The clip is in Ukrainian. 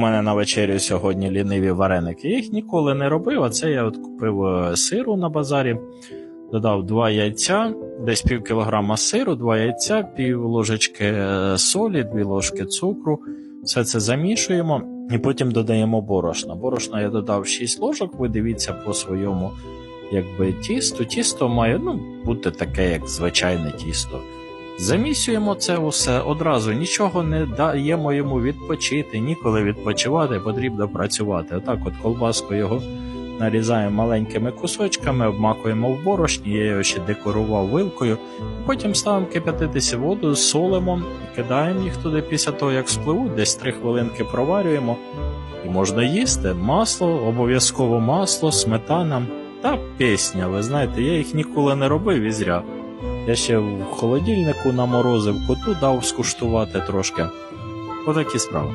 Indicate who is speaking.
Speaker 1: У мене на вечерю сьогодні ліниві вареники. Я їх ніколи не робив, а це я от купив е, сиру на базарі, додав два яйця, десь пів кілограма сиру, два яйця, пів ложечки е, солі, дві ложки цукру. Все це замішуємо і потім додаємо борошна. Борошна я додав 6 ложок, ви дивіться по своєму якби, тісту. Тісто має ну, бути таке, як звичайне тісто. Замісюємо це усе одразу, нічого не даємо йому відпочити, ніколи відпочивати, потрібно працювати. Отак, от колбаску його нарізаємо маленькими кусочками, обмакуємо в борошні, я його ще декорував вилкою. Потім ставимо кип'ятитися воду, солимо, кидаємо їх туди після того, як спливуть, десь 3 хвилинки проварюємо. І можна їсти масло, обов'язково масло, сметана та пісня. Ви знаєте, я їх ніколи не робив і зря. Я ще в холодильнику наморозив коту, дав скуштувати трошки. Отакі справи.